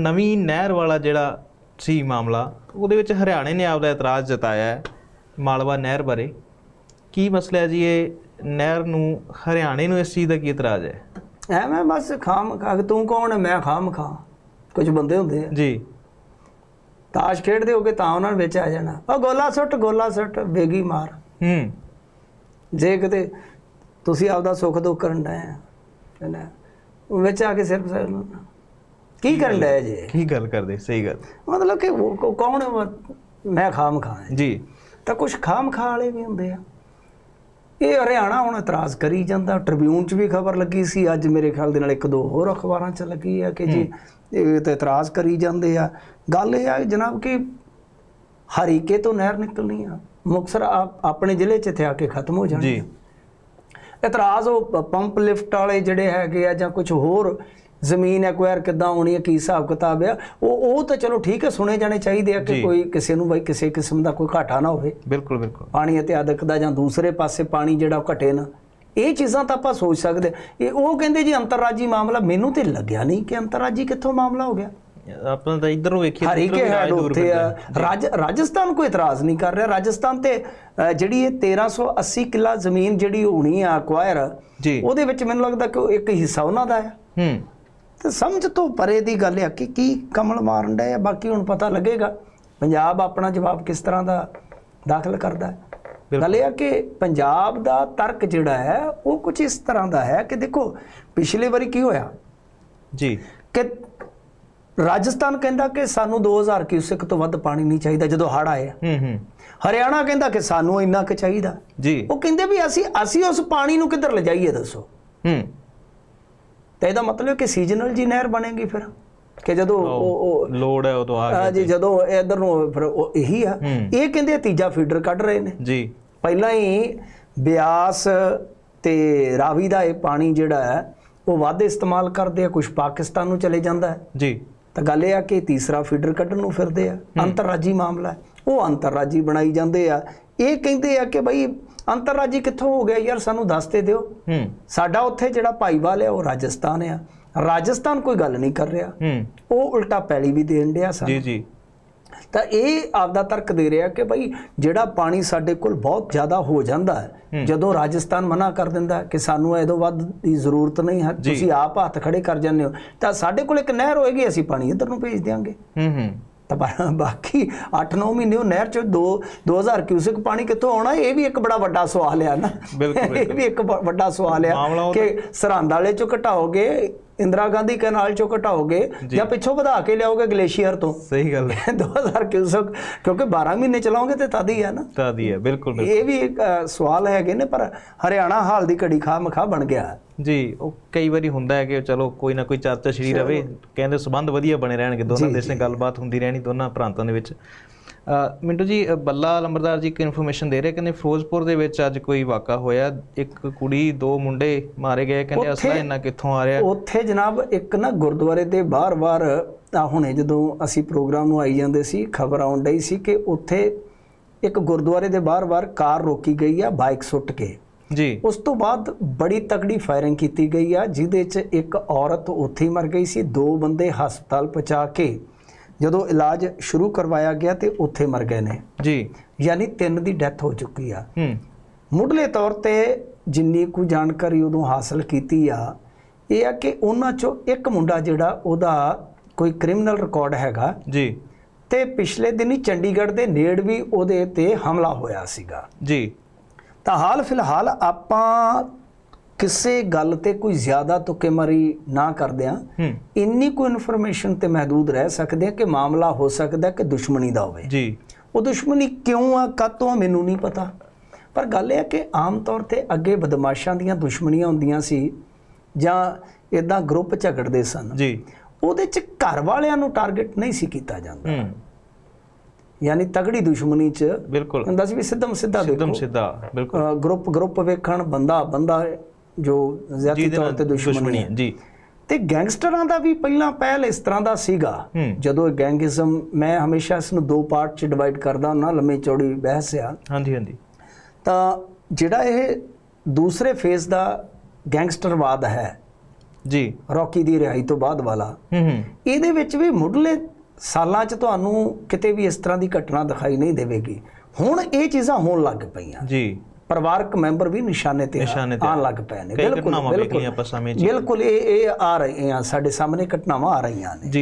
ਨਵੀਂ ਨਹਿਰ ਵਾਲਾ ਜਿਹੜਾ ਸੀ ਮਾਮਲਾ ਉਹਦੇ ਵਿੱਚ ਹਰਿਆਣੇ ਨੇ ਆਪਦਾ ਇਤਰਾਜ਼ ਜਤਾਇਆ ਹੈ ਮਾਲਵਾ ਨਹਿਰ ਬਾਰੇ। ਕੀ ਮਸਲਾ ਹੈ ਜੀ ਇਹ ਨਹਿਰ ਨੂੰ ਹਰਿਆਣੇ ਨੂੰ ਇਸ ਚੀਜ਼ ਦਾ ਕੀ ਇਤਰਾਜ਼ ਹੈ? ਐਵੇਂ ਬਸ ਖਾਮ ਖਾ ਕੇ ਤੂੰ ਕੌਣ ਹੈ ਮੈਂ ਖਾਮ ਖਾ। ਕੁਝ ਬੰਦੇ ਹੁੰਦੇ ਆ। ਜੀ। ਤਾਸ਼ ਖੇਡਦੇ ਹੋਗੇ ਤਾਂ ਉਹਨਾਂ ਨੂੰ ਵਿੱਚ ਆ ਜਾਣਾ। ਉਹ ਗੋਲਾ ਸੁੱਟ ਗੋਲਾ ਸੁੱਟ ਬੇਗੀ ਮਾਰ। ਹੂੰ। ਜੇ ਕਿਤੇ ਤੁਸੀਂ ਆਪਦਾ ਸੁੱਖ ਦੁੱਖ ਕਰਨ ਆ ਕਹਿੰਦਾ ਉਹ ਵਿੱਚ ਆ ਕੇ ਸਿਰਫ ਸਿਰਫ ਕੀ ਕਰਨ ਡਏ ਜੇ? ਕੀ ਗੱਲ ਕਰਦੇ? ਸਹੀ ਗੱਲ। ਮਤਲਬ ਕਿ ਉਹ ਕੌਣ? ਮੈਂ ਖਾਮ ਖਾ ਜੀ। ਤਾਂ ਕੁਝ ਖਾਮ ਖਾ ਵਾਲੇ ਵੀ ਹੁੰਦੇ ਆ। ਇਹ ਹਰਿਆਣਾ ਹੁਣ ਇਤਰਾਜ਼ ਕਰੀ ਜਾਂਦਾ। ਟ੍ਰਿਬਿਊਨ 'ਚ ਵੀ ਖਬਰ ਲੱਗੀ ਸੀ। ਅੱਜ ਮੇਰੇ ਖਿਆਲ ਦੇ ਨਾਲ ਇੱਕ ਦੋ ਹੋਰ ਅਖਬਾਰਾਂ 'ਚ ਲੱਗੀ ਆ ਕਿ ਜੀ ਇਹ ਤਾਂ ਇਤਰਾਜ਼ ਕਰੀ ਜਾਂਦੇ ਆ। ਗੱਲ ਇਹ ਆ ਜਨਾਬ ਕਿ ਹਰੀਕੇ ਤੋਂ ਨਹਿਰ ਨਿਕਲਣੀ ਆ। ਮੁਕਸਰ ਆਪਣੇ ਜ਼ਿਲ੍ਹੇ 'ਚ ਇੱਥੇ ਆ ਕੇ ਖਤਮ ਹੋ ਜਾਣੀ। ਜੀ। ਇਤਰਾਜ਼ ਉਹ ਪੰਪ ਲਿਫਟ ਵਾਲੇ ਜਿਹੜੇ ਹੈਗੇ ਆ ਜਾਂ ਕੁਝ ਹੋਰ ਜ਼ਮੀਨ ਐਕਵਾਇਰ ਕਿੱਦਾਂ ਹੋਣੀ ਹੈ ਕੀ ਹਿਸਾਬ ਕਿਤਾਬ ਆ ਉਹ ਉਹ ਤਾਂ ਚਲੋ ਠੀਕ ਹੈ ਸੁਣੇ ਜਾਣੇ ਚਾਹੀਦੇ ਆ ਕਿ। ਕੋਈ ਕਿਸੇ ਨੂੰ ਬਈ ਕਿਸੇ ਕਿਸਮ ਦਾ ਕੋਈ ਘਾਟਾ ਨਾ ਹੋਵੇ। ਬਿਲਕੁਲ ਬਿਲਕੁਲ। ਪਾਣੀ ਇਤਿਆਦਕ ਦਾ ਜਾਂ ਦੂਸਰੇ ਪਾਸੇ ਪਾਣੀ ਜਿਹੜਾ ਉਹ ਘਟੇ ਨਾ। ਇਹ ਚੀਜ਼ਾਂ ਤਾਂ ਆਪਾਂ ਸੋਚ ਸਕਦੇ ਇਹ ਉਹ ਕਹਿੰਦੇ ਜੀ ਅੰਤਰਰਾਜੀ ਮਾਮਲਾ ਮੈਨੂੰ ਤੇ ਲੱਗਿਆ ਨਹੀਂ ਕਿ ਅੰਤਰਰਾਜੀ ਕਿੱਥੋਂ ਮਾਮਲਾ ਹੋ ਗਿਆ। ਆਪਾਂ ਤਾਂ ਇੱਧਰ ਨੂੰ ਵੇਖੀਏ ਤਾਂ ਇੱਧਰੋਂ ਹਰੀਕੇ ਹੈਡ ਉੱਥੇ ਆ। ਰਾਜ ਰਾਜਸਥਾਨ ਕੋਈ ਇਤਰਾਜ਼ ਨਹੀਂ ਕਰ ਰਿਹਾ। ਰਾਜਸਥਾਨ ਤੇ ਜਿਹੜੀ ਇਹ 1380 ਕਿੱਲਾ ਜ਼ਮੀਨ ਜਿਹੜੀ ਹੋਣੀ ਆ ਅਕਵਾਇਰ ਜੀ। ਉਹਦੇ ਵਿੱਚ ਮੈਨੂੰ ਲੱਗਦਾ ਕਿ ਇੱਕ ਹਿੱਸਾ ਉਹਨਾਂ ਦਾ ਹੈ ਹੂੰ। ਤੇ ਸਮਝ ਤੋਂ ਪਰੇ ਦੀ ਗੱਲ ਹੈ ਕਿ ਕੀ ਕਮਲ ਮਾਰਨ ਡਏ ਆ ਬਾਕੀ ਹੁਣ ਪਤਾ ਲੱਗੇਗਾ। ਪੰਜਾਬ ਆਪਣਾ ਜਵਾਬ ਕਿਸ ਤਰ੍ਹਾਂ ਦਾ ਦਾਖਲ ਕਰਦਾ ਹੈ। ਗੱਲ ਇਹ ਹੈ ਕਿ ਪੰਜਾਬ ਦਾ ਤਰਕ ਜਿਹੜਾ ਹੈ ਉਹ ਕੁਝ ਇਸ ਤਰ੍ਹਾਂ ਦਾ ਹੈ ਕਿ ਦੇਖੋ ਪਿਛਲੇ ਵਾਰੀ ਕੀ ਹੋਇਆ? ਜੀ। ਕਿ ਰਾਜਸਥਾਨ ਕਹਿੰਦਾ ਕਿ ਸਾਨੂੰ 2000 ਕਿਊਸੈਕ ਤੋਂ ਵੱਧ ਪਾਣੀ ਨਹੀਂ ਚਾਹੀਦਾ ਜਦੋਂ ਹੜ ਆਏ ਆ। ਹੂੰ ਹੂੰ। ਹਰਿਆਣਾ ਕਹਿੰਦਾ ਕਿ ਸਾਨੂੰ ਇੰਨਾ ਕੁ ਚਾਹੀਦਾ। ਜੀ। ਉਹ ਕਹਿੰਦੇ ਵੀ ਅਸੀਂ ਅਸੀਂ ਉਸ ਪਾਣੀ ਨੂੰ ਕਿੱਧਰ ਲਿਜਾਈਏ ਦੱਸੋ? ਹੂੰ। ਤਾਂ ਇਹਦਾ ਮਤਲਬ ਕਿ ਸੀਜ਼ਨਲ ਜੀ ਨਹਿਰ ਬਣੇਗੀ ਫਿਰ ਕਿ ਜਦੋਂ ਉਹ ਲੋੜ ਹੈ ਉਹ ਤੋਂ ਆ ਗਿਆ ਜੀ ਜਦੋਂ ਇਧਰ ਨੂੰ ਫਿਰ ਉਹ ਇਹੀ ਆ। ਇਹ ਕਹਿੰਦੇ ਤੀਜਾ ਫੀਡਰ ਕੱਢ ਰਹੇ ਨੇ। ਜੀ। ਪਹਿਲਾਂ ਹੀ ਬਿਆਸ ਤੇ ਰਾਵੀ ਦਾ ਇਹ ਪਾਣੀ ਜਿਹੜਾ ਹੈ ਉਹ ਵੱਧ ਇਸਤੇਮਾਲ ਕਰਦੇ ਆ ਕੁਝ ਪਾਕਿਸਤਾਨ ਨੂੰ ਚਲੇ ਜਾਂਦਾ ਹੈ। ਜੀ। ਤਾਂ ਗੱਲ ਇਹ ਆ ਕਿ ਤੀਸਰਾ ਫੀਡਰ ਕੱਢਣ ਨੂੰ ਫਿਰਦੇ ਆ। ਅੰਤਰਰਾਜੀ ਮਾਮਲਾ। ਉਹ ਅੰਤਰਰਾਜੀ ਬਣਾਈ ਜਾਂਦੇ ਆ। ਇਹ ਕਹਿੰਦੇ ਆ ਕਿ ਬਈ ਅੰਤਰਰਾਜੀ ਕਿੱਥੋਂ ਹੋ ਗਿਆ? ਯਾਰ ਸਾਨੂੰ ਦੱਸ ਤੇ ਦਿਓ। ਹੂੰ। ਸਾਡਾ ਉੱਥੇ ਜਿਹੜਾ ਭਾਈਵਾਲ ਹੈ ਉਹ ਰਾਜਸਥਾਨ ਆ। ਰਾਜਸਥਾਨ ਕੋਈ ਗੱਲ ਨਹੀਂ ਕਰ ਰਿਹਾ। ਹੂੰ। ਉਹ ਉਲਟਾ ਪੈਲੀ ਵੀ ਦੇਣ ਡਿਆ ਸਾਨੂੰ। ਜੀ ਜੀ। ਤਾਂ ਇਹ ਆਪਦਾ ਤਰਕ ਦੇ ਰਿਹਾ ਕਿ ਭਾਈ ਜਿਹੜਾ ਪਾਣੀ ਸਾਡੇ ਕੋਲ ਬਹੁਤ ਜ਼ਿਆਦਾ ਹੋ ਜਾਂਦਾ ਹੈ ਜਦੋਂ ਰਾਜਸਥਾਨ ਮਨਾ ਕਰ ਦਿੰਦਾ ਕਿ ਸਾਨੂੰ ਇਹਦੋਂ ਵੱਧ ਦੀ ਜ਼ਰੂਰਤ ਨਹੀਂ ਹੈ। ਤੁਸੀਂ ਆਪ ਹੱਥ ਖੜੇ ਕਰ ਜਾਂਦੇ ਹੋ ਤਾਂ ਸਾਡੇ ਕੋਲ ਇੱਕ ਨਹਿਰ ਹੋਏਗੀ ਅਸੀਂ ਪਾਣੀ ਇੱਧਰ ਨੂੰ ਭੇਜ ਦਿਆਂਗੇ। ਹੂੰ ਹੂੰ। ਤਾਂ ਬਾਕੀ 8-9 ਮਹੀਨੇ ਉਹ ਨਹਿਰ ਚੋਂ 2 2000 ਕਿਊਸਕ ਪਾਣੀ ਕਿੱਥੋਂ ਆਉਣਾ ਇਹ ਵੀ ਇੱਕ ਬੜਾ ਵੱਡਾ ਸਵਾਲ ਆ ਨਾ। ਬਿਲਕੁਲ, ਇਹ ਵੀ ਇੱਕ ਵੱਡਾ ਸਵਾਲ ਆ ਕਿ ਸਰਹੰਦ ਵਾਲੇ ਚੋਂ ਘਟਾਓਗੇ ਇੰਦਰਾ ਗਾਂਧੀ ਕਨਾਲ ਚੋਂ ਘਟਾਓਗੇ ਜਾਂ। ਪਿੱਛੋਂ ਵਧਾ ਕੇ ਲਿਆਓਗੇ ਗਲੇਸ਼ੀਅਰ ਤੋਂ? ਸਹੀ ਗੱਲ ਹੈ। 2000 ਕਿਊਸਕ ਕਿਉਂਕਿ 12 ਮਹੀਨੇ ਚਲਾਓਗੇ ਤੇ ਤਦ ਹੀ ਆ ਨਾ। ਤਾਂ ਦੀ ਹੈ ਬਿਲਕੁਲ ਬਿਲਕੁਲ। ਇਹ ਵੀ ਇੱਕ ਸਵਾਲ ਹੈਗੇ ਨੇ ਪਰ ਹਰਿਆਣਾ ਹਾਲ ਦੀ ਘੜੀ ਖਾ ਮਖਾ ਬਣ ਗਿਆ ਹੈ। ਜੀ ਉਹ ਕਈ ਵਾਰੀ ਹੁੰਦਾ ਹੈ ਕਿ ਚਲੋ ਕੋਈ ਨਾ ਕੋਈ ਚਰਚਾ ਸ਼ਰੀ ਰਵੇ ਕਹਿੰਦੇ ਸਬੰਧ ਵਧੀਆ ਬਣੇ ਰਹਿਣਗੇ ਦੋਨਾਂ ਦੇਸ਼ਾਂ ਗੱਲਬਾਤ ਹੁੰਦੀ ਰਹਿਣੀ ਦੋਨਾਂ ਪ੍ਰਾਂਤਾਂ ਦੇ ਵਿੱਚ। ਮਿੰਟੂ ਜੀ ਬੱਲਾ ਲੰਬਰਦਾਰ ਜੀ ਇੱਕ ਇਨਫੋਰਮੇਸ਼ਨ ਦੇ ਰਹੇ ਕਹਿੰਦੇ ਫਿਰੋਜ਼ਪੁਰ ਦੇ ਵਿੱਚ ਅੱਜ ਕੋਈ ਵਾਕਾ ਹੋਇਆ। ਇੱਕ ਕੁੜੀ ਦੋ ਮੁੰਡੇ ਮਾਰੇ ਗਏ ਕਹਿੰਦੇ ਅਸਲਾ ਇੰਨਾ ਕਿੱਥੋਂ ਆ ਰਿਹਾ? ਉੱਥੇ ਜਨਾਬ ਇੱਕ ਨਾ ਗੁਰਦੁਆਰੇ ਦੇ ਬਾਰ-ਬਾਰ ਆ ਹੁਣੇ ਜਦੋਂ ਅਸੀਂ ਪ੍ਰੋਗਰਾਮ ਨੂੰ ਆਈ ਜਾਂਦੇ ਸੀ ਖਬਰ ਆਉਣ ਡਈ ਸੀ ਕਿ ਉੱਥੇ ਇੱਕ ਗੁਰਦੁਆਰੇ ਦੇ ਬਾਰ-ਬਾਰ ਕਾਰ ਰੋਕੀ ਗਈ ਆ ਬਾਈਕ ਸੁੱਟ ਕੇ। ਜੀ। ਉਸ ਤੋਂ ਬਾਅਦ ਬੜੀ ਤਕੜੀ ਫਾਇਰਿੰਗ ਕੀਤੀ ਗਈ ਆ ਜਿਹਦੇ 'ਚ ਇੱਕ ਔਰਤ ਉੱਥੇ ਹੀ ਮਰ ਗਈ ਸੀ ਦੋ ਬੰਦੇ ਹਸਪਤਾਲ ਪਹੁੰਚਾ ਕੇ ਜਦੋਂ ਇਲਾਜ ਸ਼ੁਰੂ ਕਰਵਾਇਆ ਗਿਆ ਤੇ ਉੱਥੇ ਮਰ ਗਏ ਨੇ। ਜੀ। ਯਾਨੀ ਤਿੰਨ ਦੀ ਡੈਥ ਹੋ ਚੁੱਕੀ ਆ। ਹੂੰ। ਮੁੱਢਲੇ ਤੌਰ ਤੇ ਜਿੰਨੀ ਕੁ ਜਾਣਕਾਰੀ ਉਦੋਂ ਹਾਸਲ ਕੀਤੀ ਆ ਇਹ ਆ ਕਿ ਉਹਨਾਂ ਚੋਂ ਇੱਕ ਮੁੰਡਾ ਜਿਹੜਾ ਉਹਦਾ ਕੋਈ ਕ੍ਰਿਮੀਨਲ ਰਿਕਾਰਡ ਹੈਗਾ। ਜੀ। ਤੇ ਪਿਛਲੇ ਦਿਨੀ ਚੰਡੀਗੜ੍ਹ ਦੇ ਨੇੜ ਵੀ ਉਹਦੇ ਤੇ ਹਮਲਾ ਹੋਇਆ ਸੀਗਾ। ਜੀ। ਤਾਂ ਹਾਲ ਫਿਲਹਾਲ ਆਪਾਂ ਕਿਸੇ ਗੱਲ ਤੇ ਕੋਈ ਜ਼ਿਆਦਾ ਤੁਕੇਮਾਰੀ ਨਾ ਕਰਦਿਆਂ ਇੰਨੀ ਕੁ ਇਨਫੋਰਮੇਸ਼ਨ ਤੇ ਮਹਦੂਦ ਰਹਿ ਸਕਦੇ ਆ ਕਿ ਮਾਮਲਾ ਹੋ ਸਕਦਾ ਕਿ ਦੁਸ਼ਮਣੀ ਦਾ ਹੋਵੇ। ਜੀ। ਉਹ ਦੁਸ਼ਮਣੀ ਕਿਉਂ ਆ ਕਾਤੋਂ ਮੈਨੂੰ ਨਹੀਂ ਪਤਾ। ਪਰ ਗੱਲ ਇਹ ਹੈ ਕਿ ਆਮ ਤੌਰ ਤੇ ਅੱਗੇ ਬਦਮਾਸ਼ਾਂ ਦੀਆਂ ਦੁਸ਼ਮਣੀਆਂ ਹੁੰਦੀਆਂ ਸੀ ਜਾਂ ਇਦਾਂ ਗਰੁੱਪ ਝਗੜਦੇ ਸਨ। ਜੀ। ਉਹਦੇ ਚ ਘਰ ਵਾਲਿਆਂ ਨੂੰ ਟਾਰਗੇਟ ਨਹੀਂ ਸੀ ਕੀਤਾ ਜਾਂਦਾ। ਯਾਨੀ ਤਗੜੀ ਦੁਸ਼ਮਣੀ ਚ ਬਿਲਕੁਲ। ਹੁੰਦਾ ਸੀ ਵੀ ਸਿੱਧਮ ਸਿੱਧਾ ਸਿੱਧਮ ਦੇਖੋ। ਸਿੱਧਾ ਬਿਲਕੁਲ। ਗਰੁੱਪ ਗਰੁੱਪ ਵੇਖਣ ਬੰਦਾ ਬੰਦਾ ਜੋ ਜ਼ਿਆਦੀ ਤੌਰ ਤੇ ਦੁਸ਼ਮਣੀ ਹੈ। ਜੀ। ਤੇ ਗੈਂਗਸਟਰਾਂ ਦਾ ਵੀ ਪਹਿਲਾਂ ਪਹਿਲ ਇਸ ਤਰ੍ਹਾਂ ਦਾ ਸੀਗਾ। ਜਦੋਂ ਇਹ ਗੈਂਗਿਜ਼ਮ ਮੈਂ ਹਮੇਸ਼ਾ ਇਸ ਨੂੰ ਦੋ ਪਾਰਟ ਚ ਡਿਵਾਈਡ ਕਰਦਾ ਹੁੰਦਾ ਲੰਮੀ ਚੌੜੀ ਬਹਿਸ ਆ। ਹਾਂਜੀ ਹਾਂਜੀ। ਤਾਂ ਜਿਹੜਾ ਇਹ ਦੂਸਰੇ ਫੇਜ਼ ਦਾ ਗੈਂਗਸਟਰਵਾਦ ਹੈ ਜੀ। ਰੌਕੀ ਦੀ ਰਿਹਾਈ ਤੋਂ ਬਾਅਦ ਵਾਲਾ ਹੂੰ ਹੂੰ। ਇਹਦੇ ਵਿੱਚ ਵੀ ਮੁੱਢਲੇ ਸਾਲਾਂ 'ਚ ਤੁਹਾਨੂੰ ਕਿਤੇ ਵੀ ਇਸ ਤਰ੍ਹਾਂ ਦੀ ਘਟਨਾ ਦਿਖਾਈ ਨਹੀਂ ਦੇਵੇਗੀ। ਹੁਣ ਇਹ ਚੀਜ਼ਾਂ ਹੋਣ ਲੱਗ ਪਈਆਂ। ਜੀ। ਪਰਿਵਾਰਕ ਮੈਂਬਰ ਵੀ ਨਿਸ਼ਾਨੇ ਤੇ ਆਉਣ ਲੱਗ ਪਏ ਨੇ। ਆਪਾਂ ਸਮੇਂ 'ਚ। ਬਿਲਕੁਲ ਇਹ ਇਹ ਆ ਰਹੀਆਂ ਸਾਡੇ ਸਾਹਮਣੇ ਘਟਨਾਵਾਂ ਆ ਰਹੀਆਂ ਨੇ।